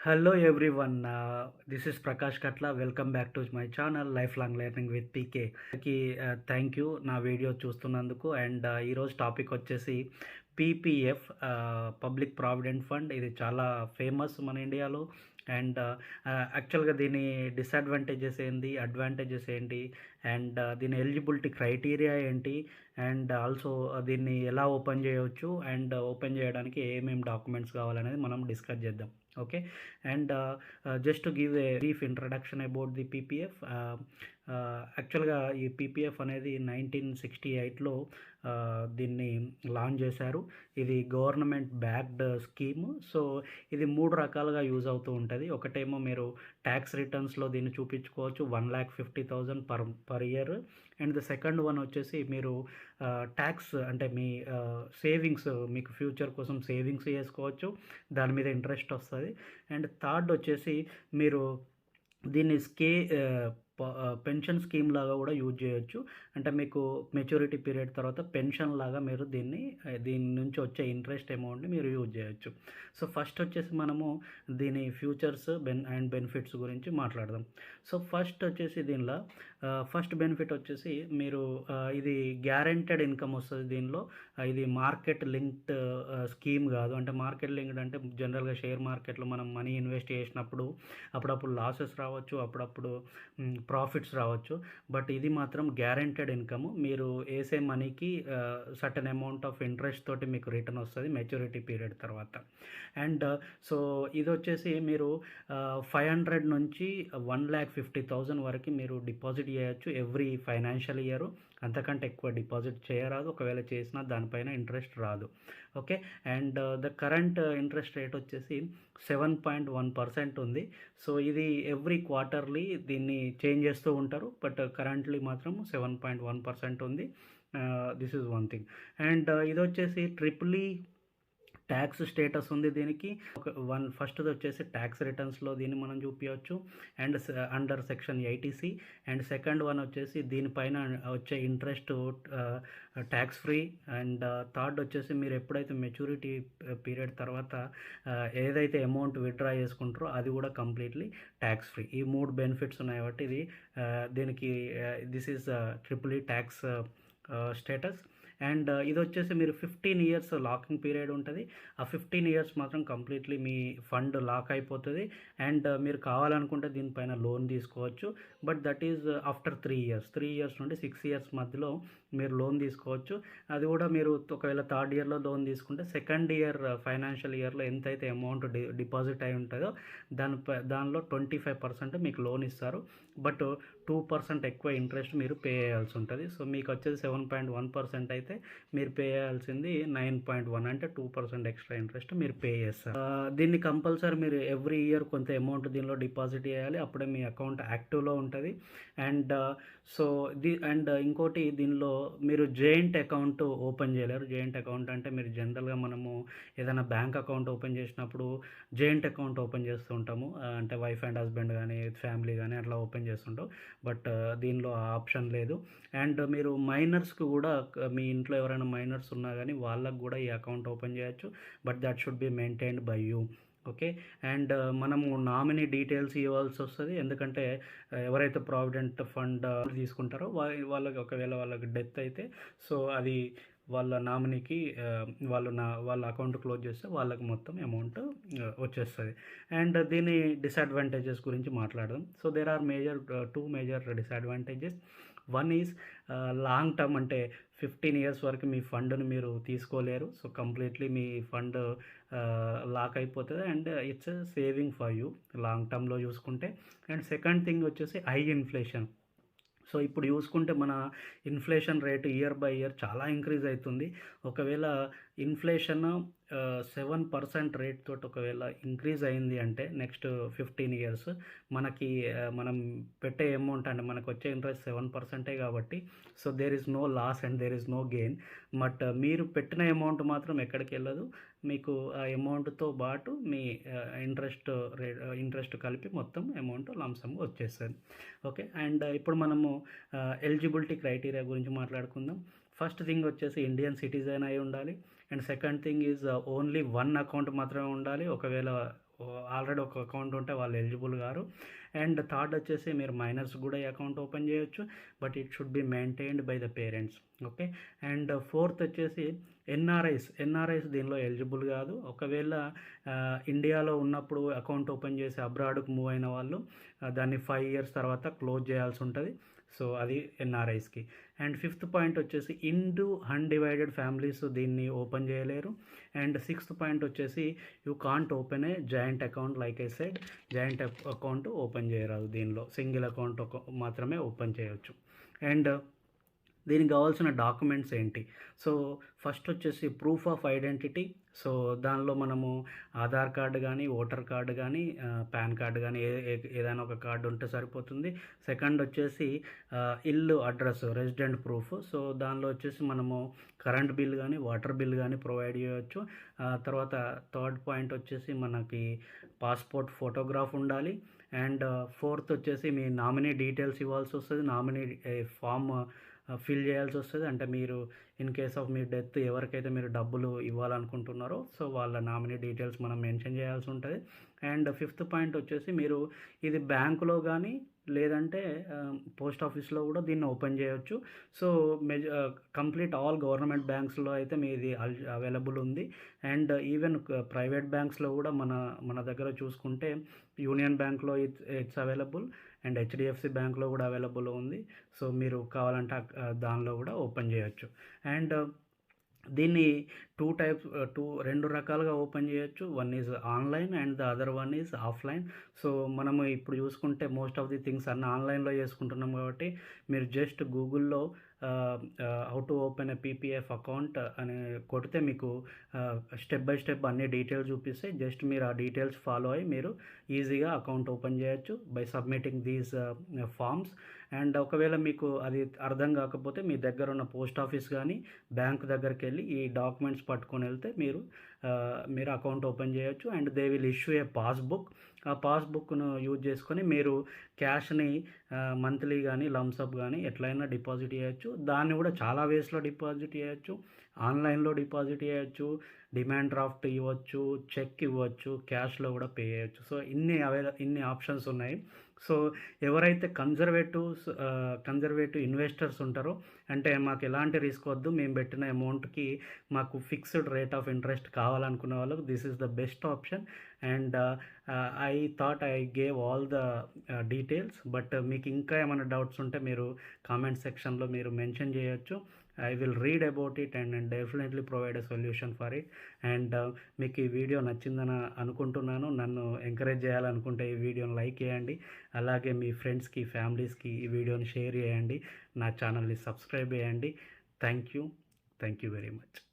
Hello everyone this is Prakash Katla welcome back to my channel lifelong learning with PK కి thank you నా video చూస్తున్నందుకు and ఈరోజు topic వచ్చేసి PPF public provident fund ఇది చాలా famous మన ఇండియాలో అండ్ యాక్చువల్గా దీని డిసడ్వాంటేజెస్ ఏంటి అడ్వాంటేజెస్ ఏంటి అండ్ uh, దీని ఎలిజిబిలిటీ క్రైటీరియా ఏంటి అండ్ ఆల్సో uh, uh, దీన్ని ఎలా ఓపెన్ చేయవచ్చు అండ్ ఓపెన్ చేయడానికి ఏమేమి డాక్యుమెంట్స్ కావాలనేది మనం డిస్కస్ చేద్దాం. okay? And uh, uh, just to give a brief introduction about the ppf uh, యాక్చువల్గా ఈ పీపీఎఫ్ అనేది నైన్టీన్ సిక్స్టీ ఎయిట్లో దీన్ని లాంచ్ చేశారు. ఇది గవర్నమెంట్ బ్యాక్డ్ స్కీమ్. సో ఇది మూడు రకాలుగా యూజ్ అవుతూ ఉంటుంది. ఒకటేమో మీరు ట్యాక్స్ రిటర్న్స్లో దీన్ని చూపించుకోవచ్చు one lakh fifty thousand per per year. And the second one వచ్చేసి మీరు ట్యాక్స్ అంటే మీ సేవింగ్స్ మీకు ఫ్యూచర్ కోసం సేవింగ్స్ చేసుకోవచ్చు. దాని మీద ఇంట్రెస్ట్ వస్తుంది. అండ్ థర్డ్ వచ్చేసి మీరు దీన్ని స్కే పెన్షన్ స్కీమ్ లాగా కూడా యూజ్ చేయొచ్చు. అంటే మీకు మెచ్యూరిటీ పీరియడ్ తర్వాత పెన్షన్ లాగా మీరు దీన్ని దీని నుంచి వచ్చే ఇంట్రెస్ట్ అమౌంట్ని మీరు యూజ్ చేయొచ్చు. సో ఫస్ట్ వచ్చేసి మనము దీని ఫ్యూచర్స్ బెన్ అండ్ బెనిఫిట్స్ గురించి మాట్లాడదాం. సో ఫస్ట్ వచ్చేసి దీనిలో ఫస్ట్ బెనిఫిట్ వచ్చేసి మీరు ఇది గ్యారెంటెడ్ ఇన్కమ్ వస్తుంది దీనిలో. ఇది మార్కెట్ లింక్డ్ స్కీమ్ కాదు. అంటే మార్కెట్ లింక్డ్ అంటే జనరల్గా షేర్ మార్కెట్లో మనం మనీ ఇన్వెస్ట్ చేసినప్పుడు అప్పుడప్పుడు లాసెస్ రావచ్చు. అప్పుడప్పుడు ప్రాఫిట్స్ రావచ్చు. బట్ ఇది మాత్రం గ్యారెంటెడ్ ఇన్కమ్. మీరు వేసే మనీకి సర్టన్ అమౌంట్ ఆఫ్ ఇంట్రెస్ట్ తోటి మీకు రిటర్న్ వస్తుంది మెచ్యూరిటీ పీరియడ్ తర్వాత. అండ్ సో ఇది వచ్చేసి మీరు ఫైవ్ హండ్రెడ్ నుంచి వన్ ల్యాక్ ఫిఫ్టీ థౌజండ్ వరకు మీరు డిపాజిట్ చేయొచ్చు ఎవ్రీ ఫైనాన్షియల్ ఇయర్. అంతకంటే ఎక్కువ డిపాజిట్ చేయరాదు. ఒకవేళ చేసినా దానిపైన ఇంట్రెస్ట్ రాదు. Okay? And the current interest rate వచ్చేసి సెవెన్ పాయింట్ వన్ పర్సెంట్ ఉంది. సో ఇది ఎవ్రీ క్వార్టర్లీ దీన్ని చేంజ్ చేస్తూ ఉంటారు? బట్ కరెంట్లీ మాత్రం సెవెన్ పాయింట్ వన్ పర్సెంట్ ఉంది. This is one thing. And ఇది వచ్చేసి ట్రిపులీ ట్యాక్స్ స్టేటస్ ఉంది దీనికి. ఒక వన్ ఫస్ట్ది వచ్చేసి ట్యాక్స్ రిటర్న్స్లో దీన్ని మనం చూపించవచ్చు and under section eighty C and second one వచ్చేసి దీనిపైన వచ్చే interest tax free and third వచ్చేసి మీరు ఎప్పుడైతే మెచ్యూరిటీ పీరియడ్ తర్వాత uh, ఏదైతే అమౌంట్ విత్డ్రా చేసుకుంటారో అది కూడా కంప్లీట్లీ ట్యాక్స్ ఫ్రీ ఈ మూడు బెనిఫిట్స్ ఉన్నాయి కాబట్టి ఇది uh, దీనికి this is triple E tax status and ఇది వచ్చేసి మీరు ఫిఫ్టీన్ ఇయర్స్ లాకింగ్ పీరియడ్ ఉంటుంది. ఆ ఫిఫ్టీన్ ఇయర్స్ మాత్రం కంప్లీట్లీ మీ ఫండ్ లాక్ అయిపోతుంది. అండ్ మీరు కావాలనుకుంటే దీనిపైన లోన్ తీసుకోవచ్చు. But that is after three years. Three years నుండి సిక్స్ ఇయర్స్ మధ్యలో మీరు లోన్ తీసుకోవచ్చు. అది కూడా మీరు ఒకవేళ థర్డ్ ఇయర్లో లోన్ తీసుకుంటే సెకండ్ ఇయర్ ఫైనాన్షియల్ ఇయర్లో ఎంతైతే అమౌంట్ డి డిపాజిట్ అయి ఉంటుందో దాని దానిలో ట్వంటీ ఫైవ్ పర్సెంట్ మీకు లోన్ ఇస్తారు. బట్ టూ పర్సెంట్ ఎక్కువ ఇంట్రెస్ట్ మీరు పే చేయాల్సి ఉంటుంది. సో మీకు వచ్చేది సెవెన్ పాయింట్ వన్ పర్సెంట్ అయితే మీరు పే చేయాల్సింది నైన్ పాయింట్ వన్ అంటే టూ పర్సెంట్ ఎక్స్ట్రా ఇంట్రెస్ట్ మీరు పే చేస్తారు. దీన్ని కంపల్సరీ మీరు ఎవ్రీ ఇయర్ కొంత అమౌంట్ దీనిలో డిపాజిట్ చేయాలి. అప్పుడే మీ అకౌంట్ యాక్టివ్లో ఉంటుంది. అండ్ సో ది అండ్ ఇంకోటి దీనిలో మీరు జెయింట్ అకౌంట్ ఓపెన్ చేయలేరు. జెయింట్ అకౌంట్ అంటే మీరు జనరల్గా మనము ఏదైనా బ్యాంక్ అకౌంట్ ఓపెన్ చేసినప్పుడు జెయింట్ అకౌంట్ ఓపెన్ చేస్తూ ఉంటాము. అంటే వైఫ్ అండ్ హస్బెండ్ కానీ ఫ్యామిలీ కానీ అట్లా ఓపెన్ చేస్తుంటాం బట్ దీనిలో ఆ ఆప్షన్ లేదు. అండ్ మీరు మైనర్స్కి కూడా మీ ఇంట్లో ఎవరైనా మైనర్స్ ఉన్నా కానీ వాళ్ళకు కూడా ఈ అకౌంట్ ఓపెన్ చేయొచ్చు. But that should be maintained by you. Okay? And మనము నామినీ డీటెయిల్స్ ఇవ్వాల్సి వస్తుంది. ఎందుకంటే ఎవరైతే ప్రావిడెంట్ ఫండ్ తీసుకుంటారో వాళ్ళకి ఒకవేళ వాళ్ళకి డెత్ అయితే సో అది వాళ్ళ నామినీకి వాళ్ళు నా వాళ్ళ అకౌంట్ క్లోజ్ చేస్తే వాళ్ళకి మొత్తం అమౌంట్ వచ్చేస్తుంది. అండ్ దీని డిసడ్వాంటేజెస్ గురించి మాట్లాడదాం. So there are major two major disadvantages one is long term అంటే ఫిఫ్టీన్ ఇయర్స్ వరకు మీ ఫండ్ను మీరు తీసుకోలేరు. సో కంప్లీట్లీ మీ ఫండ్ లాక్ అయిపోతుంది. And it's saving for you long టర్మ్లో చూసుకుంటే. అండ్ సెకండ్ థింగ్ వచ్చేసి హై ఇన్ఫ్లేషన్ సో ఇప్పుడు చూసుకుంటే మన inflation rate year by year చాలా ఇంక్రీజ్ అవుతుంది. ఒకవేళ ఇన్ఫ్లేషన్ సెవెన్ పర్సెంట్ రేట్ తోటి ఒకవేళ ఇంక్రీజ్ అయింది అంటే నెక్స్ట్ ఫిఫ్టీన్ ఇయర్స్ మనకి మనం పెట్టే అమౌంట్ అంటే మనకు వచ్చే ఇంట్రెస్ట్ సెవెన్ పర్సెంటే కాబట్టి so there is no loss and there is no gain but మీరు పెట్టిన అమౌంట్ మాత్రం ఎక్కడికి వెళ్ళదు. మీకు ఆ అమౌంట్తో పాటు మీ ఇంట్రెస్ట్ రే ఇంట్రెస్ట్ కలిపి మొత్తం అమౌంట్ లంసమ్ వచ్చేస్తుంది. ఓకే? అండ్ ఇప్పుడు మనము ఎలిజిబిలిటీ క్రైటీరియా గురించి మాట్లాడుకుందాం. ఫస్ట్ థింగ్ వచ్చేసి ఇండియన్ సిటిజన్ అయి ఉండాలి. And second thing is only one account మాత్రమే ఉండాలి. ఒకవేళ uh, ఆల్రెడీ ఒక అకౌంట్ ఉంటే వాళ్ళు ఎలిజిబుల్ గారు. అండ్ థర్డ్ వచ్చేసి మీరు మైనర్స్ కూడా ఈ అకౌంట్ ఓపెన్ చేయొచ్చు. But it should be maintained by the parents okay and fourth వచ్చేసి ఎన్ఆర్ఐస్. ఎన్ఆర్ఐస్ దీనిలో ఎలిజిబుల్ కాదు. ఒకవేళ uh, ఇండియాలో ఉన్నప్పుడు అకౌంట్ ఓపెన్ చేసి అబ్రాడ్కు మూవ్ అయిన వాళ్ళు uh, దాన్ని ఫైవ్ ఇయర్స్ తర్వాత క్లోజ్ చేయాల్సి ఉంటుంది. సో అది ఎన్ఆర్ఐస్కి. అండ్ ఫిఫ్త్ పాయింట్ వచ్చేసి ఇండు అన్డివైడెడ్ ఫ్యామిలీస్ దీన్ని ఓపెన్ చేయలేరు. అండ్ సిక్స్త్ పాయింట్ వచ్చేసి you can't open a joint account like I said joint account open చేయరాదు దీనిలో. సింగిల్ అకౌంట్ మాత్రమే ఓపెన్ చేయవచ్చు అండ్ దీనికి కావాల్సిన డాక్యుమెంట్స్ ఏంటి? సో ఫస్ట్ వచ్చేసి ప్రూఫ్ ఆఫ్ ఐడెంటిటీ. సో దానిలో మనము ఆధార్ కార్డు కానీ ఓటర్ కార్డు కానీ పాన్ కార్డు కానీ ఏ ఏదైనా ఒక కార్డు ఉంటే సరిపోతుంది. సెకండ్ వచ్చేసి ఇల్లు అడ్రస్ రెసిడెంట్ ప్రూఫ్. సో దానిలో వచ్చేసి మనము కరెంట్ బిల్ కానీ వాటర్ బిల్ కానీ ప్రొవైడ్ చేయవచ్చు తర్వాత థర్డ్ పాయింట్ వచ్చేసి మనకి పాస్పోర్ట్ ఫోటోగ్రాఫ్ ఉండాలి. అండ్ ఫోర్త్ వచ్చేసి మీ నామినీ డీటెయిల్స్ ఇవ్వాల్సి వస్తుంది. నామినీ ఫామ్ ఫిల్ చేయాల్సి వస్తుంది. అంటే మీరు ఇన్ కేస్ ఆఫ్ మీ డెత్ ఎవరికైతే మీరు డబ్బులు ఇవ్వాలనుకుంటున్నారో సో వాళ్ళ నామినీ డీటెయిల్స్ మనం మెన్షన్ చేయాల్సి ఉంటుంది. అండ్ ఫిఫ్త్ పాయింట్ వచ్చేసి మీరు ఇది బ్యాంకులో కానీ లేదంటే పోస్ట్ ఆఫీస్లో కూడా దీన్ని ఓపెన్ చేయొచ్చు. సో మెజ కంప్లీట్ ఆల్ గవర్నమెంట్ బ్యాంక్స్లో అయితే మీది అవైలబుల్ ఉంది. అండ్ ఈవెన్ ప్రైవేట్ బ్యాంక్స్లో కూడా మన మన దగ్గర చూసుకుంటే యూనియన్ బ్యాంక్లో it's it's available and HDFC బ్యాంక్లో కూడా అవైలబుల్ ఉంది. సో మీరు కావాలంటే దానిలో కూడా ఓపెన్ చేయొచ్చు. అండ్ దీన్ని టూ టైప్స్ టూ రెండు రకాలుగా ఓపెన్ చేయొచ్చు. One is online and the other one is offline. So మనము ఇప్పుడు చూసుకుంటే మోస్ట్ ఆఫ్ ది థింగ్స్ అన్నీ ఆన్లైన్లో చేసుకుంటున్నాం కాబట్టి మీరు జస్ట్ గూగుల్లో how to open a PPF account అని కొడితే మీకు స్టెప్ బై స్టెప్ అన్ని డీటెయిల్స్ చూపిస్తే జస్ట్ మీరు ఆ డీటెయిల్స్ ఫాలో అయ్యి మీరు ఈజీగా అకౌంట్ ఓపెన్ చేయొచ్చు by submitting these forms and ఒకవేళ మీకు అది అర్థం కాకపోతే మీ దగ్గర ఉన్న పోస్ట్ ఆఫీస్ కానీ బ్యాంక్ దగ్గరికి వెళ్ళి ఈ డాక్యుమెంట్స్ పట్టుకొని వెళ్తే మీరు మీరు అకౌంట్ ఓపెన్ చేయొచ్చు. And they will issue a passbook. ఆ పాస్బుక్ను యూజ్ చేసుకొని మీరు క్యాష్ని మంత్లీ కానీ లంసప్ కానీ ఎట్లయినా డిపాజిట్ చేయొచ్చు. దాన్ని కూడా చాలా వేస్లో డిపాజిట్ చేయొచ్చు. ఆన్లైన్లో డిపాజిట్ చేయొచ్చు డిమాండ్ డ్రాఫ్ట్ ఇవ్వచ్చు చెక్ ఇవ్వచ్చు క్యాష్లో కూడా పే చేయొచ్చు. సో ఇన్ని అవైల ఇన్ని ఆప్షన్స్ ఉన్నాయి. సో ఎవరైతే కన్జర్వేటివ్ కన్జర్వేటివ్ ఇన్వెస్టర్స్ ఉంటారో అంటే మాకు ఎలాంటి రిస్క్ వద్దు మేము పెట్టిన అమౌంట్కి మాకు ఫిక్స్డ్ రేట్ ఆఫ్ ఇంట్రెస్ట్ కావాలనుకునే వాళ్ళకు this is the best option. And I thought I gave all the details but మీకు ఇంకా ఏమైనా డౌట్స్ ఉంటే మీరు కామెంట్ సెక్షన్లో మీరు మెన్షన్ చేయొచ్చు. I will read about it and and definitely provide a solution for it and మీకు ఈ వీడియో నచ్చిందని అనుకుంటున్నాను. నన్ను ఎంకరేజ్ చేయాలనుకుంటే ఈ వీడియోని లైక్ చేయండి. అలాగే మీ ఫ్రెండ్స్కి ఫ్యామిలీస్కి ఈ వీడియోని షేర్ చేయండి. నా ఛానల్ని సబ్స్క్రైబ్ చేయండి. Thank you thank you very much